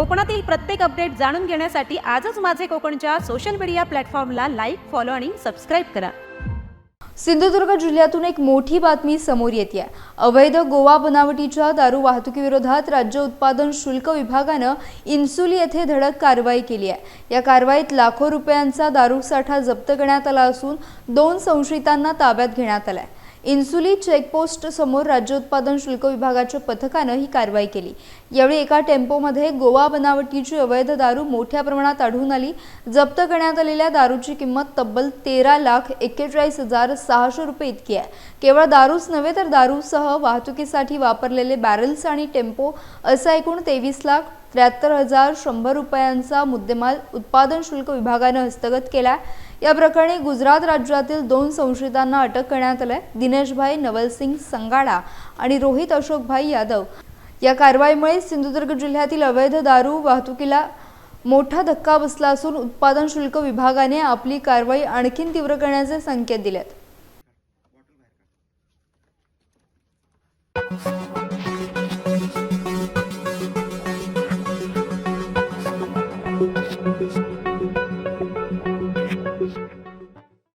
कोकणातील प्रत्येक अपडेट जाणून घेण्यासाठी आजच माझे कोकणच्या सोशल मीडिया प्लॅटफॉर्मला लाईक फॉलो आणि सबस्क्राईब करा. सिंधुदुर्ग जिल्ह्यातून एक मोठी बातमी समोर येते आहे अवैध गोवा बनावटीच्या दारू वाहतुकीविरोधात राज्य उत्पादन शुल्क विभागानं इन्सुली येथे धडक कारवाई केली आहे. या कारवाईत लाखो रुपयांचा दारू साठा जप्त करण्यात आला असून दोन संशयितांना ताब्यात घेण्यात आला आहे इन्सुली चेकपोस्ट समोर राज्य उत्पादन शुल्क विभागाच्या पथकानं ही कारवाई केली. यावेळी एका टेम्पोमध्ये गोवा बनावटीची अवैध दारू मोठ्या प्रमाणात आढळून आली. जप्त करण्यात आलेल्या दारूची किंमत तब्बल तेरा लाख एक्केचाळीस हजार सहाशे रुपये इतकी आहे. केवळ दारूच नव्हे तर दारूसह वाहतुकीसाठी वापरलेले बॅरल्स आणि टेम्पो असं एकूण तेवीस लाख त्र्याहत्तर हजार शंभर रुपयांचा मुद्देमाल उत्पादन शुल्क विभागानं हस्तगत केला या प्रकरणी गुजरात राज्यातील दोन संशयितांना अटक करण्यात आलंय. दिनेशभाई नवलसिंग संगाडा आणि रोहित अशोकभाई यादव. या कारवाईमुळे सिंधुदुर्ग जिल्ह्यातील अवैध दारू वाहतुकीला मोठा धक्का बसला असून उत्पादन शुल्क विभागाने आपली कारवाई आणखीन तीव्र करण्याचे संकेत दिलेत.